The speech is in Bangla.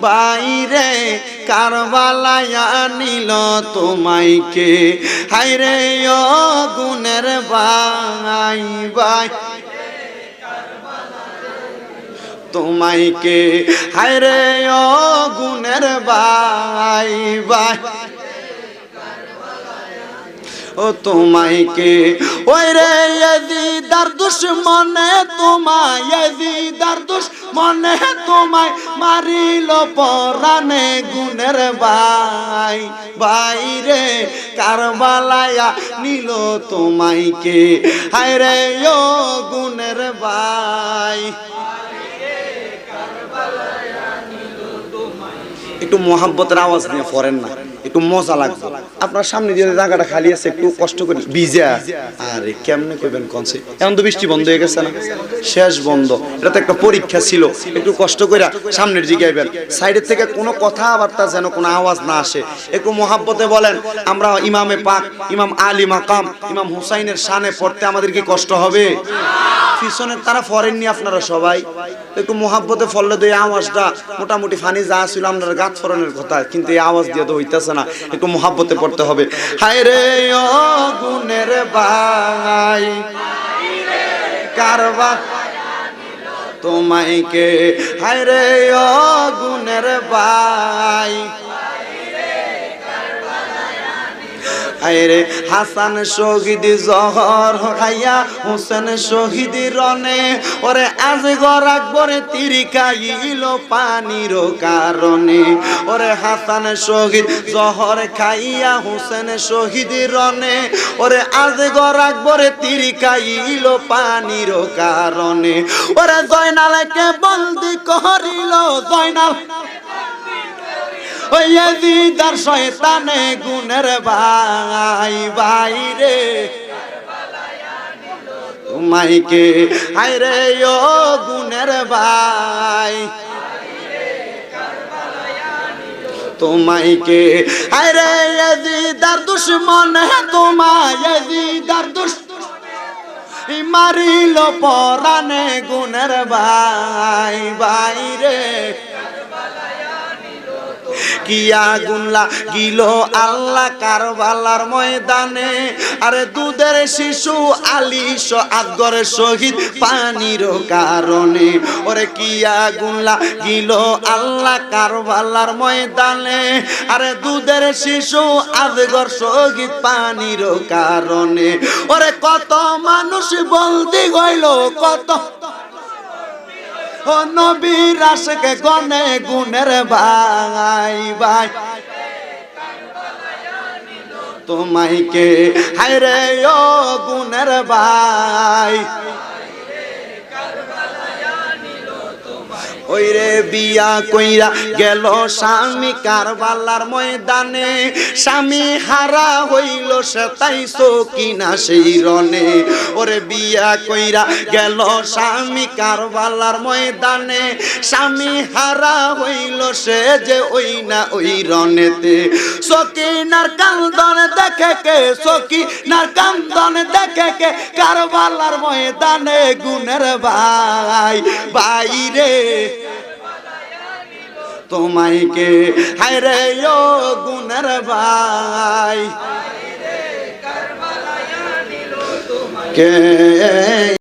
বাইরে কারবালায়া নিল তোমায় কে হাইরে ও গুনের বাই বাই। তোমায় কে হায়রে ও গুনের বাই বাই। ও তোমায় কে ওই রে দার দুশ্মনে তোমায় দার দুশ্মনে তোমায়, মারিল পরানে গুনের বাই বাই রে কারবালায়া নিল তোমায় কে হায় রে ও গুনের বাই একটু মহাব্বতের আওয়াজ নিয়ে পড়েন না। একটু মজা লাগবে। আপনার সামনে যে জায়গাটা খালি আছে, একটু কষ্ট করে ভিজা। আরে, কেমনে করবেন কনসে? এখন তো বৃষ্টি বন্ধ হয়ে গেছে না? শেষ বন্ধ। এটা তো একটা পরীক্ষা ছিল। একটু কষ্ট করে সামনের জিগাইবেন সাইডের থেকে কোনো কথাবার্তা যেন কোনো আওয়াজ না আসে। একটু মহাব্বতে বলেন, আমরা ইমামে পাক, ইমাম আলী মাকাম, ইমাম হুসাইনের শানে পড়তে আমাদের কি কষ্ট হবে? পিছনের তারা ফরেননি আপনারা সবাই? একটু মহাব্বতে ফললে তো এই আওয়াজটা মোটামুটি ফানি যা ছিল আপনার গাছ ফরনের কথা। কিন্তু এই আওয়াজ দিয়ে তো হইতেছে না, একটু মহাব্বতে পড়তে হবে। হায় রে, ও গুণের বাই কারবা তোমায় কে? হায় রে, ও গুণের বাই আরে হাসান শহীদ জহর খাইয়া হোসেন শহীদ রনে। ওরে আজ গর আকবরে তিরিকাইল পানির কারণে। ওরে হাসান শহীদ জহর খাইয়া, হোসেন শহীদ রনে। ওরে আজ গর আকবরে তিরিকাইল পানির কারণে। ওরে জয়নালকে বন্দি করিল, জয়নাল দিদার শয়তানে গুনের ভাই ভাই রে। তোমাইকে হাই রে, ও গুনের ভাই। তোমাইকে হাই রে দিদার দুশ্মন তোমায় দিদার দুশ্মন মারিল পরানে গুনের ভাই ভাই রে। কিয়া গুনলা, গিল আল্লাহ কারবালার ময়দানে। আরে দুধের শিশু আলিশ আকবর শহীদ পানির কারণে। ওরে কিয়া গুনলা, গিল আল্লাহ কারবালার ময়দানে। আরে দুধের শিশু আজগর শহীদ পানির কারণে। ওরে কত মানুষ বলদি গইল কত ও নবীর আশকে গনে গুনের ভাই ভাই। তোমাইকে হায় রে ও গুনের ভাই। ওই রে বিয়া কইরা গেল স্বামী কারবালার ময়দানে। স্বামী হারা হইল সে তাই কিনা সেই রনে ওরে বিয়া কইরা গেল স্বামী কারবালার ময়দানে। স্বামী হারা হইল সে যে ওই না ওই রনেতে সকিনার কান্দন দেখে কে? সকিনার কান্দন দেখে কে? কারবালার ময়দানে গুনের ভাই। বাইরে তোমাইকে হায় রে, ও গুনের ভাই। কে?